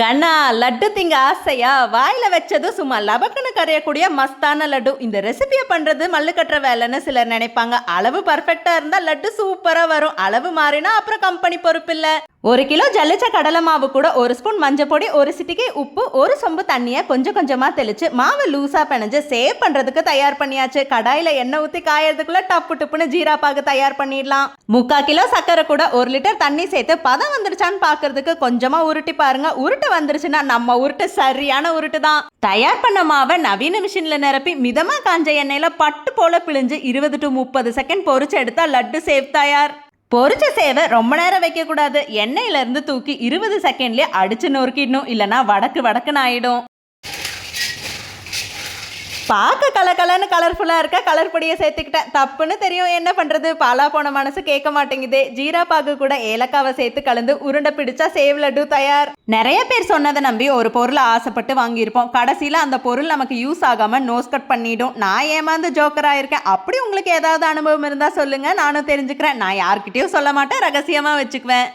கண்ணா லட்டு திங்க ஆசையா? வாயில வச்சதும் சும்மா லபக்குன்னு கரையக்கூடிய மஸ்தான லட்டு. இந்த ரெசிபியை பண்றது மல்லு கட்டுற வேலைன்னு சிலர் நினைப்பாங்க. அளவு பர்ஃபெக்டா இருந்தா லட்டு சூப்பரா வரும். அளவு மாறினா அப்புறம் கம்பெனி பொறுப்பு இல்லை ஒரு கிலோ ஜல்லிச்ச கடலை மாவு கூட ஒரு ஸ்பூன் மஞ்சப்பொடி ஒரு சிட்டிகை உப்பு ஒரு சொம்பு தண்ணியை கொஞ்சம் கொஞ்சமாக தெளித்து மாவு லூஸாக பிணைஞ்சு சேவ் பண்ணுறதுக்கு தயார் பண்ணியாச்சு. கடாயில் எண்ணெய் ஊற்றி காயறதுக்குள்ளே டப்பு டப்புன்னு ஜீரா பாகு தயார் பண்ணிடலாம். முக்கால் கிலோ சர்க்கரை கூட ஒரு லிட்டர் தண்ணி சேர்த்து பதம் வந்துருச்சான்னு பார்க்கறதுக்கு கொஞ்சமாக உருட்டி பாருங்க. உருட்டு வந்துருச்சுன்னா நம்ம உருட்டு சரியான உருட்டு தான் தயார் பண்ண மாவை நவீன மிஷினில் நிரப்பி மிதமாக காஞ்ச எண்ணெயில் பட்டு போல பிழிஞ்சு இருபது டு முப்பது செகண்ட் பொறிச்சு எடுத்தா லட்டு சேவ் தயார். பொரிச்ச சேவை ரொம்ப நேரம் வைக்கக்கூடாது. எண்ணெயிலேருந்து தூக்கி இருபது செகண்ட்லேயே அடிச்சு நொறுக்கிடணும். இல்லைன்னா வடக்கு வடக்குன்னு ஆகிடும் பார்க்க கலக்கலன்னு கலர்ஃபுல்லாக இருக்க? கலர் பொடியை சேர்த்துக்கிட்டேன் தப்புன்னு தெரியும். என்ன பண்ணுறது பாலா போன மனசு கேட்க மாட்டேங்குது. ஜீரா பாகு கூட ஏலக்காவை சேர்த்து கலந்து உருண்டை பிடிச்சா சேவ் லட்டு தயார். நிறைய பேர் சொன்னதை நம்பி ஒரு பொருளை ஆசைப்பட்டு வாங்கியிருப்போம். கடைசியில் அந்த பொருள் நமக்கு யூஸ் ஆகாமல் நோஸ் கட் பண்ணிடும். நான் ஏமாந்து ஜோக்கராக இருக்கேன் அப்படி உங்களுக்கு ஏதாவது அனுபவம் இருந்தால் சொல்லுங்கள் நானும் தெரிஞ்சுக்கிறேன். நான் யார்கிட்டயும் சொல்ல மாட்டேன். ரகசியமாக வச்சுக்குவேன்.